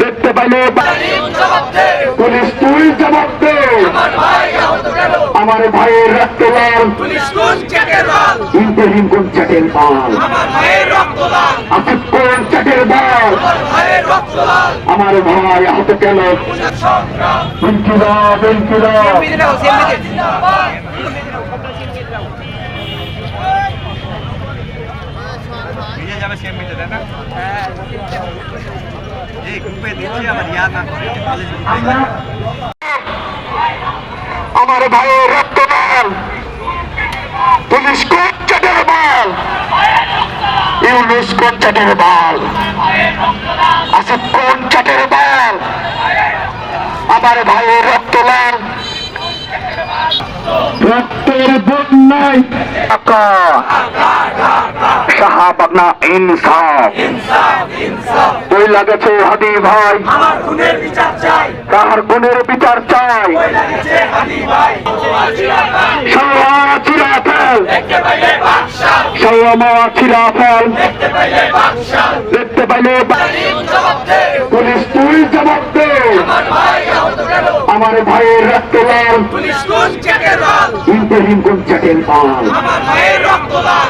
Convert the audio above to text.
দেখতে পাইলে পুলিশ তুই জবাব দে আমার ভাইয়ের রক্ত লাল। ইন্টারিম কোন চাটের পাল আসিফ কোন চাটের বাল। আমার ভাই আহত কেন? বেঞ্চিরা বেঞ্চিরা ভিজে যাবে সে মিটে তাই না এই গ্রুপে দিচ্ছি আবার ইয়া না করে কলেজ আমার ভাইয়ের রক্ত লাল পুলিশ কোন চাটের বাল ইউনুস কোন চাটের বাল আসিফ কোন চাটের বাল আমার ভাইয়ের রক্ত লাল রক্তের টাকা শাহাবাগনা ইনসাফ। ওই লাগেছে হাদি ভাই? তার গুণের বিচার চাই। ফেল দেখতে পাইলে পুলিশ তুই জবাব দে। আমার ভাইয়ের রক্ত লাল। ইন্টারিম কোন চাটের পাল আমার ভাইয়ের রক্ত লাল।